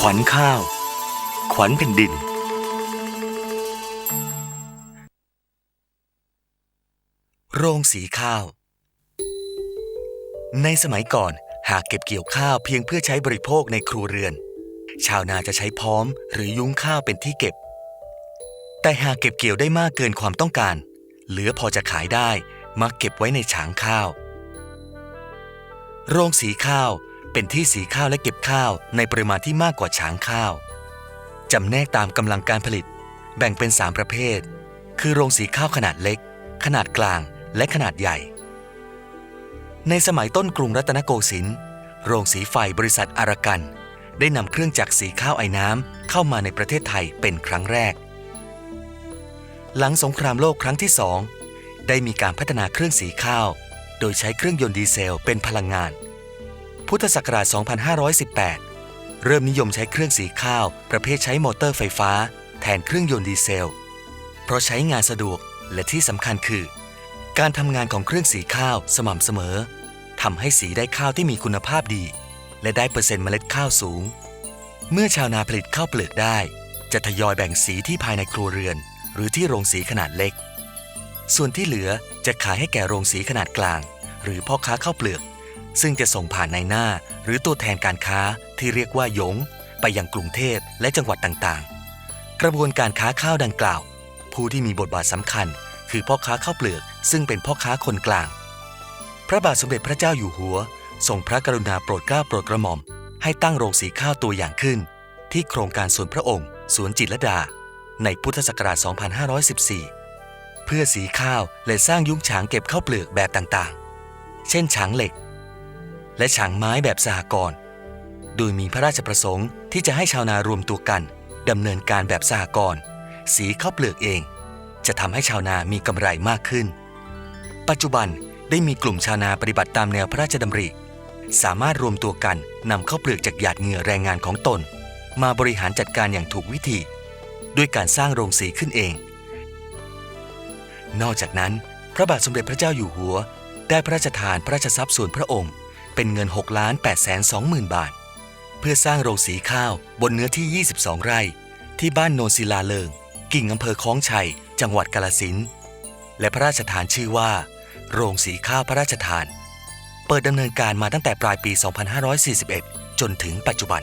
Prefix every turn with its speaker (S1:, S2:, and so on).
S1: ขวัญข้าว ขวัญแผ่นดิน โรงสีข้าว ในสมัยก่อนหากเก็บเกี่ยวข้าวเพียงเพื่อใช้บริโภคในครัวเรือน ชาวนาจะใช้พร้อมหรือยุ้งข้าวเป็นที่เก็บ แต่หากเก็บเกี่ยวได้มากเกินความต้องการ เหลือพอจะขายได้มักเก็บไว้ในฉางข้าว โรงสีข้าว เป็นที่สีข้าวและเก็บข้าวในปริมาณที่มากกว่าฉางข้าวจำแนกตามกำลังการผลิต แบ่งเป็น 3 ประเภท คือโรงสีข้าวขนาดเล็ก ขนาดกลางและขนาดใหญ่ ในสมัยต้นกรุงรัตนโกสินทร์โรงสีไฟบริษัทอารากัน ได้นำเครื่องจักรสีข้าวไอ้น้ำเข้ามาในประเทศไทยเป็นครั้งแรก หลังสงครามโลกครั้งที่สองได้มีการพัฒนาเครื่องสีข้าว โดยใช้เครื่องยนต์ดีเซลเป็นพลังงาน พุทธศักราช 2518 เริ่มนิยมใช้เครื่องสีข้าว ประเภทใช้มอเตอร์ไฟฟ้า แทนเครื่องยนต์ดีเซล เพราะใช้งานสะดวกและที่สำคัญคือ การทำงานของเครื่องสีข้าวสม่ำเสมอทำให้สีได้ข้าวที่มีคุณภาพดี และได้เปอร์เซ็นต์เมล็ดข้าวสูง เมื่อชาวนาผลิตข้าวเปลือกได้ จะทยอยแบ่งสีที่ภายในครัวเรือน หรือที่โรงสีขนาดเล็ก ส่วนที่เหลือจะขายให้แก่โรงสีขนาดกลาง หรือพ่อค้าข้าวเปลือก ซึ่งจะส่งผ่านในหน้า หรือตัวแทนการค้าที่เรียกว่าหยง ไปยังกรุงเทพและจังหวัดต่างๆ กระบวนการค้าข้าวดังกล่าว ผู้ที่มีบทบาทสำคัญ คือพ่อค้าข้าวเปลือก ซึ่งเป็นพ่อค้าคนกลาง พระบาทสมเด็จพระเจ้าอยู่หัวทรงพระกรุณาโปรดเกล้าโปรดกระหม่อม ให้ตั้งโรงสีข้าวตัวอย่างขึ้น ที่โครงการสวนพระองค์สวนจิตรดา ในพุทธศักราช 2514 เพื่อสีข้าวและสร้างยุ้งฉางเก็บข้าวเปลือกแบบต่างๆ เช่นฉางเหล็ก และฉางไม้แบบสหกรณ์โดยมีพระราชประสงค์ที่จะให้ชาวนารวมตัวกันดำเนินการแบบสหกรณ์สีข้าวเปลือกเอง จะทำให้ชาวนามีกำไรมากขึ้น ปัจจุบันได้มีกลุ่มชาวนาปฏิบัติตามแนวพระราชดำริ สามารถรวมตัวกันนำข้าวเปลือกจากหยาดเหงื่อแรงงานของตน มาบริหารจัดการอย่างถูกวิธี ด้วยการสร้างโรงสีขึ้นเอง นอกจากนั้น พระบาทสมเด็จพระเจ้าอยู่หัว ได้พระราชทานพระราชทรัพย์ส่วนพระองค์ เป็นเงิน6ล้าน8แสน2หมื่นบาท เพื่อสร้างโรงสีข้าวบนเนื้อที่ 22 ไร่ ที่บ้านโนนศิลาเลิง กิ่งอำเภอคล้องชัย จังหวัดกาลสินและพระราชทานชื่อว่า โรงสีข้าวพระราชทาน เปิดดำเนินการมาตั้งแต่ปลายปี 2541 จนถึงปัจจุบัน